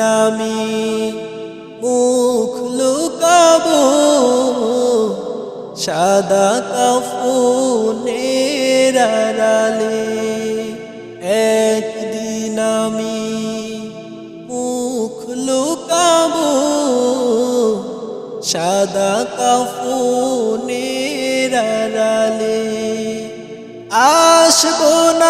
আমি মুখ লুকাবো, সাদা কাফনের আড়ালে। একদিন আমি মুখ লুকাবো, সাদা কাফনের আড়ালে। আসব না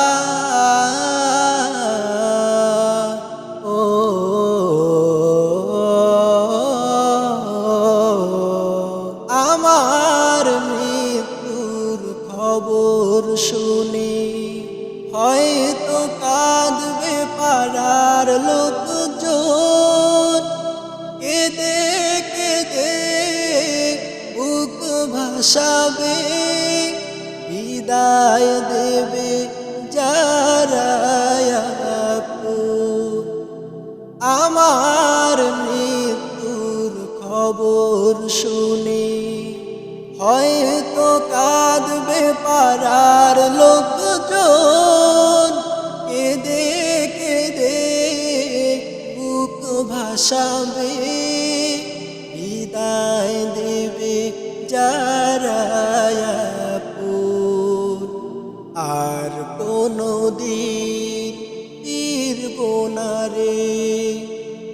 হয়তো কাঁদবে পাড়ার লোকজন কেঁদে কেঁদে বুক ভাসাবে বিদায় দেবে যারা। আমার যারা আর কোনো দিন ফিরব রে।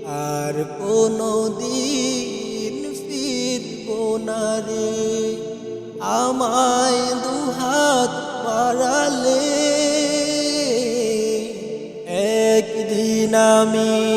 আর কোনো দিন ফিরব না রে। আমায় দুহাত বাড়ালে, একদিন আমি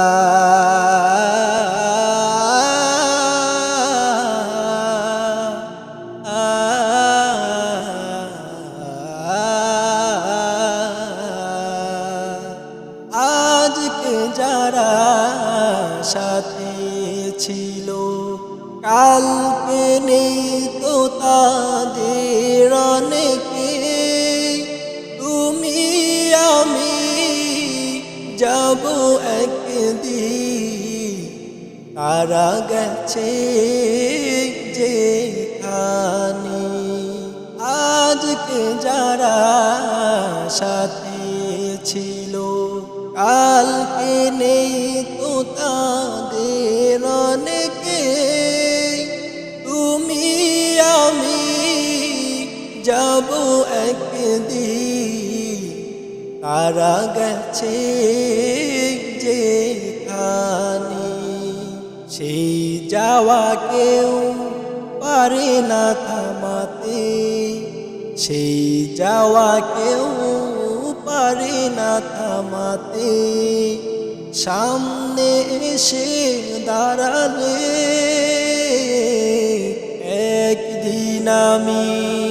তো তাদের অনেকে তুমি আমি যাব একদিন। তারা গেছে যেখানে আজকে যারা যাব একদিন তারা গেছে যেখানে। সেই যাওয়া কেউ পারে না থামাতে। সেই যাওয়া কেউ পারে না থামাতে। সামনে এসে দাঁড়ালে একদিন আমি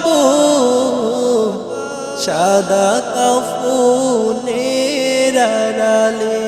সাদা কাফনের আড়ালে